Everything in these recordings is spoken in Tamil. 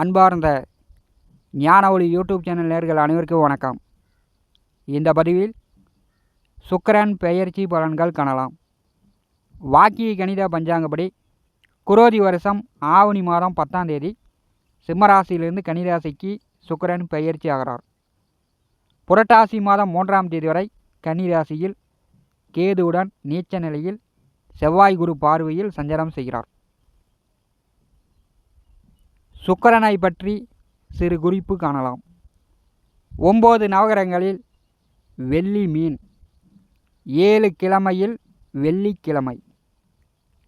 அன்பார்ந்த ஞான ஒளி யூடியூப் சேனல் நேர்கள் அனைவருக்கும் வணக்கம். இந்த பதிவில் சுக்கரன் பெயர்ச்சி பலன்கள் காணலாம். வாக்கிய கணித பஞ்சாங்கப்படி குரோதி வருஷம் ஆவணி மாதம் பத்தாம் தேதி சிம்மராசியிலிருந்து கன்னிராசிக்கு சுக்கரன் பெயர்ச்சி ஆகிறார். புரட்டாசி மாதம் மூன்றாம் தேதி வரை கன்னிராசியில் கேதுவுடன் நீச்ச நிலையில் செவ்வாய் குரு பார்வையில் சஞ்சாரம் செய்கிறார். சுக்கரனை பற்றி சிறு குறிப்பு காணலாம். ஒம்பது நவகரங்களில் வெள்ளி மீன் ஏழு கிழமையில் வெள்ளிக்கிழமை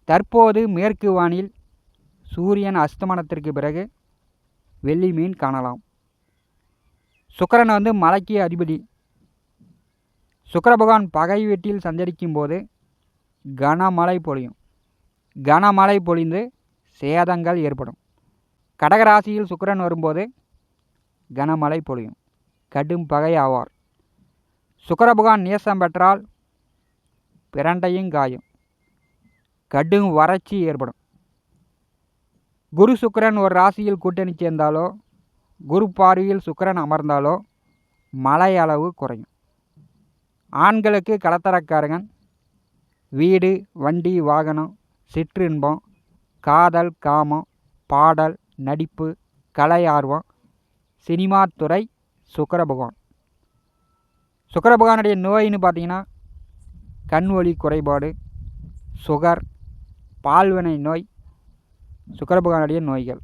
தற்போது மேற்கு வானில் சூரியன் அஸ்தமனத்திற்கு பிறகு வெள்ளி மீன் காணலாம். சுக்கரன் வந்து மலைக்கு அதிபதி. சுக்கர பகவான் பகை வீட்டில் சஞ்சரிக்கும் போது கனமழை பொழியும். கனமழை பொழிந்து சேதங்கள் ஏற்படும். கடகராசியில் சுக்கிரன் வரும்போது கனமழை பொழியும். கடும் பகை ஆவார். சுக்கிர நேசம் பெற்றால் பிரண்டையும் காயும். கடும் வறட்சி ஏற்படும். குரு சுக்கிரன் ஒரு ராசியில் கூட்டணி சேர்ந்தாலோ குரு பார்வையில் சுக்கரன் அமர்ந்தாலோ மழை அளவு குறையும். ஆண்களுக்கு கடத்தரக்காரங்கன் வீடு வண்டி வாகனம் சிற்றின்பம் காதல் காமம் பாடல் நடிப்பு கலை ஆர்வம் சினிமா துறை சுக்கர பகவான் சுக்கர பகவானுடைய நோயின்னு பார்த்தீங்கன்னா கண் ஒளி குறைபாடு சுகர் பால்வினை நோய் சுக்கர பகவானுடைய நோய்கள்.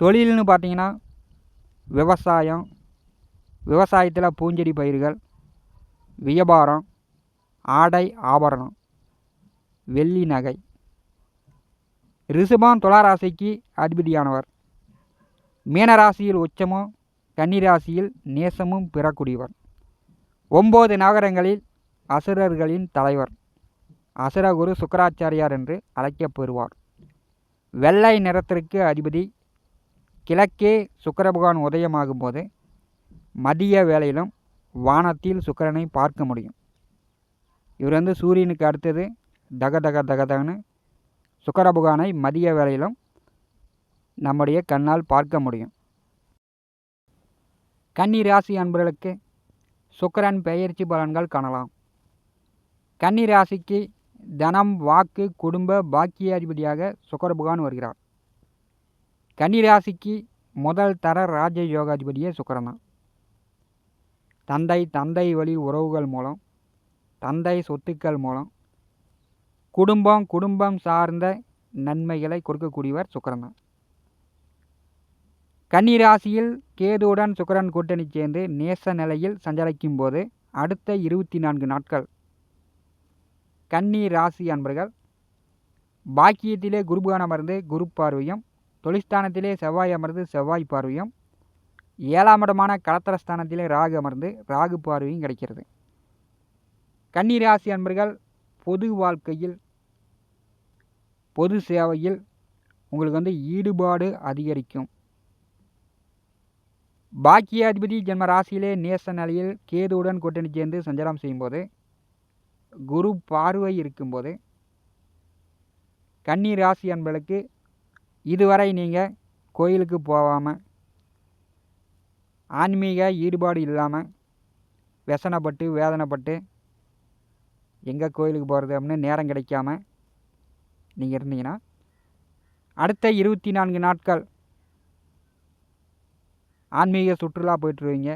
தொழில்னு பார்த்தீங்கன்னா விவசாயம் விவசாயத்தில் பூஞ்செடி பயிர்கள் வியாபாரம் ஆடை ஆபரணம் வெள்ளி நகை. ரிஷபம் துளாராசிக்கு அதிபதியானவர். மீனராசியில் உச்சமும் கன்னிராசியில் நேசமும் பெறக்கூடியவர் ஒம்பது நகரங்களில் அசுரர்களின் தலைவர். அசுரகுரு சுக்கராச்சாரியார் என்று அழைக்கப்பெறுவார். வெள்ளை நிறத்திற்கு அதிபதி. கிழக்கே சுக்கர பகவான் உதயமாகும் போது மதிய வேளையிலும் வானத்தில் சுக்கரனை பார்க்க முடியும். இவர் வந்து சூரியனுக்கு அடுத்தது தக தக தகதகன்னு சுக்கர மதிய வேளையிலும் நம்முடைய கண்ணால் பார்க்க முடியும். கன்னி ராசி அன்பர்களுக்கு சுக்கரன் பெயர்ச்சி பலன்கள் காணலாம். கன்னி ராசிக்கு தனம் வாக்கு குடும்ப பாக்கியாதிபதியாக சுக்கர பகவான் வருகிறார். கன்னி ராசிக்கு முதல் தர ராஜ யோகாதிபதியே சுக்கரன் தான். தந்தை தந்தை வழி உறவுகள் மூலம் தந்தை சொத்துக்கள் மூலம் குடும்பம் குடும்பம் சார்ந்த நன்மைகளை கொடுக்கக்கூடியவர் சுக்கரன் தான் கன்னிராசியில் கேதுவுடன் சுக்கரன் கூட்டணி சேர்ந்து நேச நிலையில் சஞ்சரிக்கும் போது அடுத்த இருபத்தி நான்கு நாட்கள் கன்னி ராசி அன்பர்கள் பாக்கியத்திலே குருபகான் அமர்ந்து குரு பார்வையும் தொழிற்ஸ்தானத்திலே செவ்வாய் அமர்ந்து செவ்வாய் பார்வையும் ஏழாம் இடமான கலத்தரஸ்தானத்திலே ராகு அமர்ந்து ராகு பார்வையும் கிடைக்கிறது. கன்னி ராசி அன்பர்கள் பொது வாழ்க்கையில் பொது சேவையில் உங்களுக்கு வந்து ஈடுபாடு அதிகரிக்கும். பாக்கியாதிபதி ஜென்ம ராசியிலே நேச நிலையில் கேதுவுடன் கூட்டணி சேர்ந்து சஞ்சாரம் செய்யும்போது குரு பார்வை இருக்கும்போது கன்னி ராசி அன்பளுக்கு இதுவரை நீங்கள் கோயிலுக்கு போகாமல் ஆன்மீக ஈடுபாடு இல்லாமல் व्यசனப்பட்டு வேதனைப்பட்டு எங்கே கோயிலுக்கு போகிறது அப்படின்னு நேரம் கிடைக்காம நீங்கள் இருந்தீங்கன்னா அடுத்த இருபத்தி நான்கு நாட்கள் ஆன்மீக சுற்றுலா போயிட்டுருவீங்க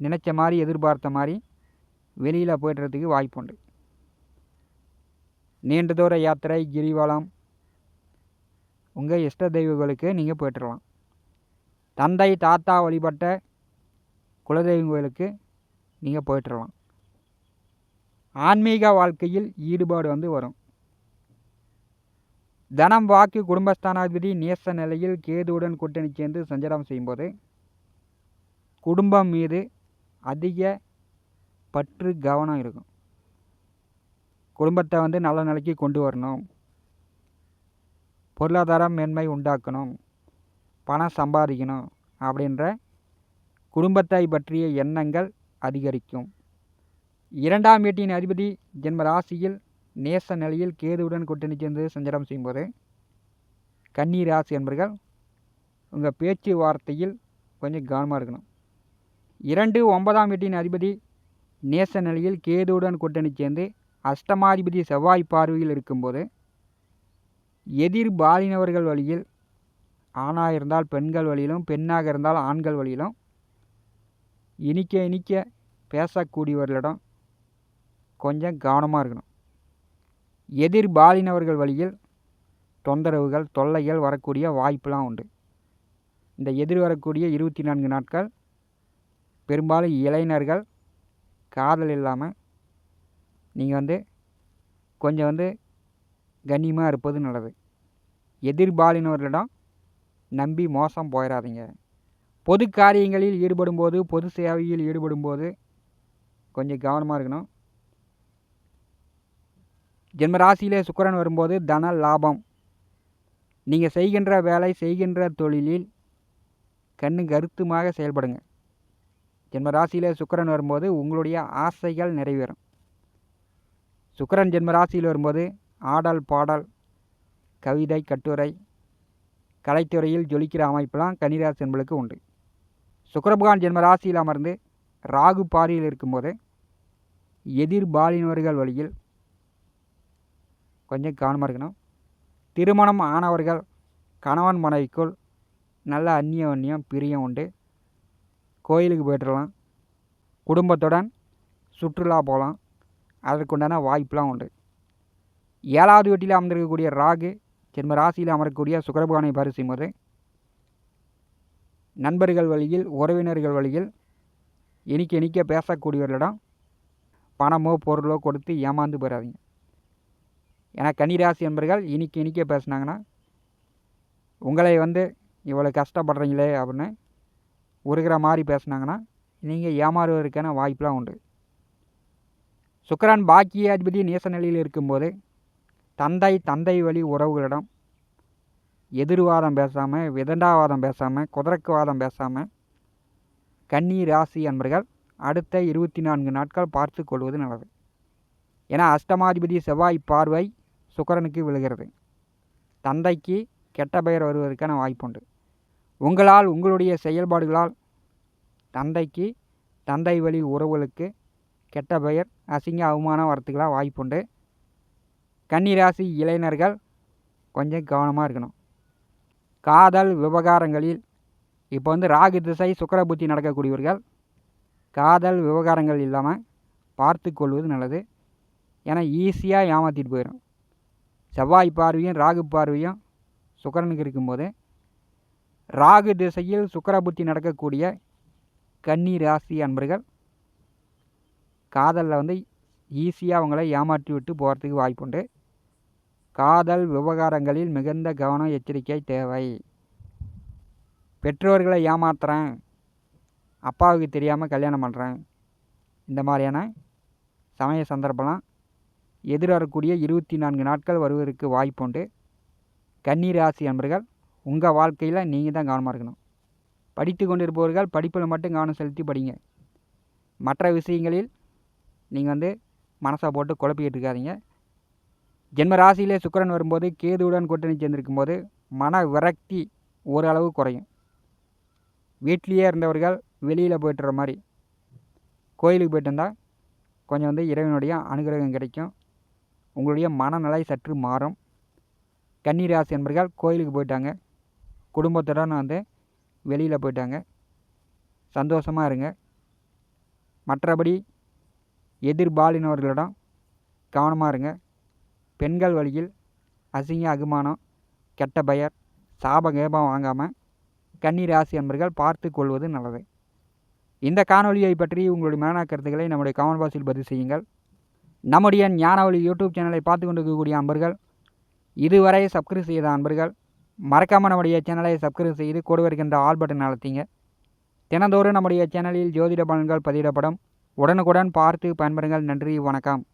நினச்ச மாதிரி எதிர்பார்த்த மாதிரி வெளியில் போய்ட்டுறதுக்கு வாய்ப்புண்டு நீண்ட தூர யாத்திரை கிரிவலம் உங்கள் இஷ்ட தெய்வங்களுக்கு நீங்கள் போய்ட்டுருலாம் தந்தை தாத்தா வழிபட்ட குலதெய்வம் கோயிலுக்கு நீங்கள் போய்ட்டுருலாம் ஆன்மீக வாழ்க்கையில் ஈடுபாடு வந்து வரும். தனம் வாக்கு குடும்பஸ்தானாதிபதி நேச நிலையில் கேதுவுடன் கூட்டணி சேர்ந்து சஞ்சாரம் செய்யும்போது குடும்பம் மீது அதிக பற்று கவனம் இருக்கும். குடும்பத்தை வந்து நல்ல நிலைக்கு கொண்டு வரணும். பொருளாதார மேன்மை உண்டாக்கணும். பணம் சம்பாதிக்கணும் அப்படின்ற குடும்பத்தை பற்றிய எண்ணங்கள் அதிகரிக்கும். இரண்டாம் வீட்டின் அதிபதி ஜென்ம ராசியில் நேச நிலையில் கேதுவுடன் கூட்டணி சேர்ந்து சஞ்சாரம் செய்யும்போது கன்னி ராசி என்பர்கள் உங்கள் பேச்சு வார்த்தையில் கொஞ்சம் கவனமாக இருக்கணும். இரண்டு ஒன்பதாம் வீட்டின் அதிபதி நேச நிலையில் கேதுவுடன் கூட்டணி சேர்ந்து அஷ்டமாதிபதி செவ்வாய் பார்வையில் இருக்கும்போது எதிர் பாலினவர்கள் வழியில் ஆணாக இருந்தால் பெண்கள் வழியிலும் பெண்ணாக இருந்தால் ஆண்கள் வழியிலும் இனிக்க இனிக்க பேசக்கூடியவர்களிடம் கொஞ்சம் கவனமாக இருக்கணும். எதிர் பாலினவர்கள் வழியில் தொந்தரவுகள் தொல்லைகள் வரக்கூடிய வாய்ப்பெலாம் உண்டு. இந்த எதிர் வரக்கூடிய இருபத்தி நான்கு நாட்கள் பெரும்பாலும் இளைஞர்கள் காதல் இல்லாமல் நீங்கள் வந்து கொஞ்சம் வந்து கண்ணியமாக இருப்பது நல்லது. எதிர்பாலினவர்களிடம் நம்பி மோசம் போயிடாதீங்க பொது காரியங்களில் ஈடுபடும்போது பொது சேவையில் ஈடுபடும்போது கொஞ்சம் கவனமாக இருக்கணும். ஜென்மராசியிலே சுக்கரன் வரும்போது தன லாபம். நீங்கள் செய்கின்ற வேலை செய்கின்ற தொழிலில் கண்ணு கருத்துமாக செயல்படுங்க. ஜென்மராசியில் சுக்கரன் வரும்போது உங்களுடைய ஆசைகள் நிறைவேறும். சுக்கரன் ஜென்மராசியில் வரும்போது ஆடல் பாடல் கவிதை கட்டுரை கலைத்துறையில் ஜொலிக்கிற அமைப்பெல்லாம் கன்னிராசி என்பளுக்கு உண்டு. சுக்கரபகான் ஜென்ம ராசியில் அமர்ந்து ராகு பாரியில் இருக்கும்போது எதிர்பாலினவர்கள் வழியில் கொஞ்சம் கவனமாக இருக்கணும். திருமணம் ஆனவர்கள் கணவன் மனைவிக்குள் நல்ல அந்நியம் பிரியம் உண்டு. கோயிலுக்கு போய்ட்டுலாம் குடும்பத்துடன் சுற்றுலா போகலாம். அதற்குண்டான வாய்ப்பெலாம் உண்டு. ஏழாவது வீட்டில் அமர்ந்திருக்கக்கூடிய ராகு ஜென்ம ராசியில் அமரக்கூடிய சுக்கரபகானை பரிசும் போது நண்பர்கள் வழியில் உறவினர்கள் வழியில் இனிக்க இனிக்க பேசக்கூடியவர்களிடம் பணமோ பொருளோ கொடுத்து ஏமாந்து போயிடாதீங்க ஏன்னா கன்னிராசி என்பர்கள் இனிக்கு இனிக்க பேசுனாங்கன்னா உங்களை வந்து இவ்வளோ கஷ்டப்படுறீங்களே அப்படின்னு உருகிற மாதிரி பேசுனாங்கன்னா நீங்கள் ஏமாறுவதற்கான வாய்ப்பெலாம் உண்டு. சுக்கரன் பாக்கிய அதிபதி நேச நிலையில் இருக்கும்போது தந்தை தந்தை வழி உறவுகளிடம் எதிர்வாதம் பேசாமல் விதண்டாவாதம் பேசாமல் குதிரைக்குவாதம் பேசாமல் கன்னி ராசி என்பர்கள் அடுத்த இருபத்தி நான்கு நாட்கள் பார்த்து கொள்வது நல்லது. ஏன்னா அஷ்டமாதிபதி செவ்வாய் பார்வை சுக்கரனுக்கு விழுகிறது. தந்தைக்கு கெட்ட பெயர் வருவதற்கான வாய்ப்புண்டு. உங்களால் உங்களுடைய செயல்பாடுகளால் தந்தைக்கு தந்தை வழி உறவுகளுக்கு கெட்ட பெயர் அசிங்க அவமானம் வரத்துக்கெல்லாம் வாய்ப்புண்டு. கன்னிராசி இளைஞர்கள் கொஞ்சம் கவனமாக இருக்கணும். காதல் விவகாரங்களில் இப்போ வந்து ராகு திசை சுக்கர புத்தி நடக்கக்கூடியவர்கள் காதல் விவகாரங்கள் இல்லாமல் பார்த்து கொள்வது நல்லது. ஏன்னா ஈஸியாக ஏமாற்றிட்டு போயிடும் செவ்வாய் பார்வையும் ராகு பார்வையும் சுக்கரனுக்கு இருக்கும்போது ராகு திசையில் சுக்கர புத்தி நடக்கக்கூடிய கன்னி ராசி அன்பர்கள் காதலில் வந்து ஈஸியாக அவங்கள ஏமாற்றி விட்டு போகிறதுக்கு வாய்ப்புண்டு. காதல் விவகாரங்களில் மிகுந்த கவனம் எச்சரிக்கை தேவை. பெற்றோர்களை ஏமாத்துறேன். அப்பாவுக்கு தெரியாமல் கல்யாணம் பண்ணுறேன் இந்த மாதிரியான சமய சந்தர்ப்பம்லாம் எதிர்வரக்கூடிய இருபத்தி நான்கு நாட்கள் வருவதற்கு வாய்ப்புண்டு. கன்னிராசி அன்பர்கள் உங்கள் வாழ்க்கையில் நீங்கள் தான் கவனமாக இருக்கணும். படித்து கொண்டிருப்பவர்கள் படிப்பில் மட்டும் கவனம் செலுத்தி படிங்க. மற்ற விஷயங்களில் நீங்கள் வந்து மனசை போட்டு குழப்பிக்கிட்டு இருக்காதீங்க. ஜென்ம ராசியிலே சுக்கரன் வரும்போது கேதுவுடன் கூட்டணி சேர்ந்திருக்கும் போது மன விரக்தி ஓரளவு குறையும். வீட்லேயே இருந்தவர்கள் வெளியில் போய்ட்டுற மாதிரி. கோயிலுக்கு போய்ட்டு வந்தால் கொஞ்சம் வந்து இறைவனுடைய அனுகிரகம் கிடைக்கும். உங்களுடைய மனநிலை சற்று மாறும். கன்னிராசி என்பர்கள் கோயிலுக்கு போயிட்டாங்க. குடும்பத்துடன் வந்து வெளியில் போயிட்டாங்க. சந்தோஷமாக இருங்க. மற்றபடி எதிர்பாலினவர்களிடம் கவனமாக இருங்க. பெண்கள் வழியில் அசிங்க அகுமானம் கெட்ட பெயர் சாப கேபம் வாங்காமல் கன்னிராசி என்பர்கள் பார்த்து கொள்வது நல்லது. இந்த காணொலியை பற்றி உங்களுடைய மேலான கருத்துக்களை நம்முடைய கமெண்ட் பாக்ஸில் பதிவு செய்யுங்கள். நம்முடைய ஞானவழி யூடியூப் சேனலை பார்த்து கொண்டிருக்கக்கூடிய அன்பர்கள் இதுவரை சப்ஸ்கிரைப் செய்த அன்பர்கள் மறக்காமல் நம்முடைய சேனலை சப்ஸ்கிரைப் செய்து கூட வருகின்ற ஆல் பட்டன் அழுத்திங்க. தினந்தோறும் நம்முடைய சேனலில் ஜோதிட பலன்கள் பதிவிடப்படும். உடனுக்குடன் பார்த்து பயன்பெறுங்கள். நன்றி வணக்கம்.